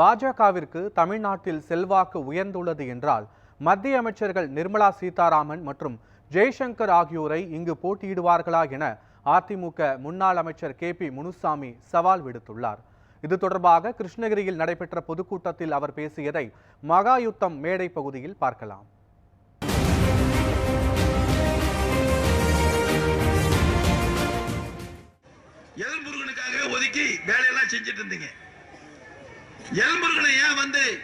பாஜகவிற்கு தமிழ்நாட்டில் செல்வாக்கு உயர்ந்துள்ளது என்றால் மத்திய அமைச்சர்கள் நிர்மலா சீதாராமன் மற்றும் ஜெய்சங்கர் ஆகியோரை இங்கு போட்டியிடுவார்களா என அதிமுக முன்னாள் அமைச்சர் கே பி முனுசாமி சவால் விடுத்துள்ளார். இது தொடர்பாக கிருஷ்ணகிரியில் நடைபெற்ற பொதுக்கூட்டத்தில் அவர் பேசியதை மகாயுத்தம் மேடை பகுதியில் பார்க்கலாம். எல்முருகனுக்காகவே ஒதுக்கி வேலையெல்லாம் செஞ்சுட்டு இருந்தீங்க. எலும்புகளை ஏன் வந்து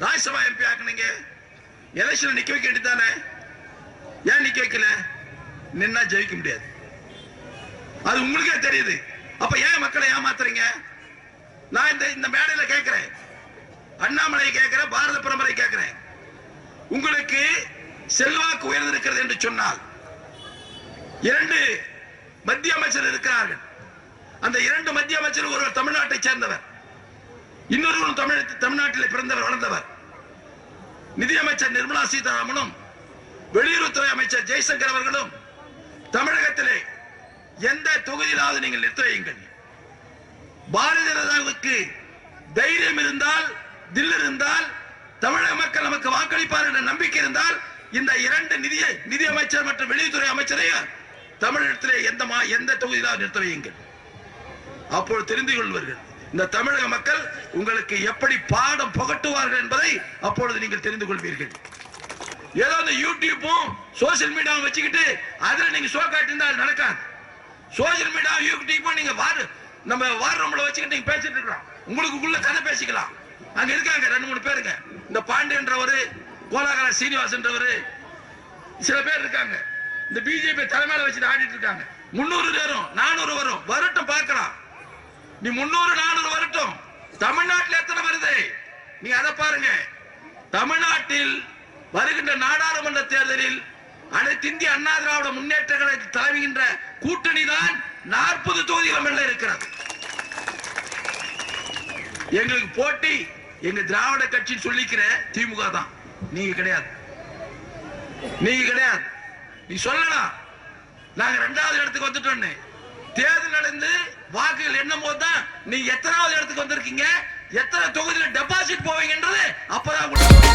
ராஜ்யசபா எம்பி ஆக்குனீங்க? எலெக்ஷன் நிக்க வைக்க வேண்டியதானே ஏன் நிக்க வைக்கல? நின்னா ஜெயிக்க முடியாது. அது உங்களுக்கே தெரியுது. அப்ப ஏன் மக்களை ஏமாத்துறீங்க? நான் இந்த இந்த மேடையில கேட்கிறேன் அண்ணாமலை கேட்கிறேன் பாரத பரம்பரை கேட்கிறேன் உங்களுக்கு செல்வாக்கு உயர்ந்திருக்கிறது என்று சொன்னால் இரண்டு மத்திய அமைச்சர் இருக்கிறார்கள். அந்த இரண்டு மத்திய அமைச்சர் ஒருவர் தமிழ்நாட்டை சேர்ந்தவர். இன்னொருவரும் தமிழ் தமிழ்நாட்டில் பிறந்தவர் வளர்ந்தவர். நிதியமைச்சர் நிர்மலா சீதாராமனும் வெளியுறவுத்துறை அமைச்சர் ஜெய்சங்கர் அவர்களும் தமிழகத்திலே எந்த தொகுதியிலாவது நீங்கள் நிறுத்த வையுங்கள். பாரதிய ஜனதாவுக்கு தைரியம் இருந்தால் தில் இருந்தால் தமிழக மக்கள் நமக்கு வாக்களிப்பார் என்ற நம்பிக்கை இருந்தால் இந்த இரண்டு நிதியை நிதி அமைச்சர் மற்றும் வெளியுறவுத்துறை அமைச்சரையும் தமிழகத்திலே எந்த மா- எந்த தொகுதியிலாவது நிறுத்த வையுங்கள். அப்போது தெரிந்து கொள்வார்கள். இந்த தமிழக மக்கள் உங்களுக்கு எப்படி பாடம் புகட்டுவார்கள் என்பதை அப்பொழுது நீங்கள் தெரிந்து கொள்வீர்கள். ஏதோ இந்த யூடியூப்பும் சோசியல் மீடியாவும் வச்சுக்கிட்டு அதுல நீங்க ஷோ காட்டியிருந்தா நடக்காது. சோசியல் மீடியா யூடியூப்பும் நீங்க வார் நம்ம வார் ரூம்ல வச்சுக்கிட்டு நீங்க பேசிட்டு இருக்கலாம். உங்களுக்கு உள்ள கதை பேசிக்கலாம். அங்க இருக்காங்க ரெண்டு மூணு பேருங்க. இந்த பாண்டியன்றவர் கோலாகல சீனிவாசன்றவர் சில பேர் இருக்காங்க. இந்த பிஜேபி தலைமையில வச்சுட்டு ஆடிட்டு இருக்காங்க. முன்னூறு வரும் நானூறு வரும் வரட்டும் பார்க்கலாம். நீ முன்னூறு நானூறு வரட்டும். தமிழ்நாட்டில் எத்தனை வருது? நீ அதை பாருங்க. தமிழ்நாட்டில் வருகின்ற நாடாளுமன்ற தேர்தலில் அனைத்து இந்திய அண்ணா திராவிட முன்னேற்ற கழகத்தை தலைவிகின்ற கூட்டணி தான் நாற்பது தொகுதிகள் மேல இருக்கிறது. எங்களுக்கு போட்டி எங்க திராவிட கட்சி சொல்லிக்கிற திமுக தான். நீங்க கிடையாது. நீங்க கிடையாது. நீ சொல்லலாம். நாங்க ரெண்டாவது இடத்துக்கு வந்துட்டோன்னு வாக்குகள் எண்ணும் போது தான் நீ எத்தனாவது இடத்துக்கு வந்திருக்கீங்க? எத்தனை தொகுதியில் டெபாசிட் போவீங்கன்றது அப்பதான் உங்களுக்கு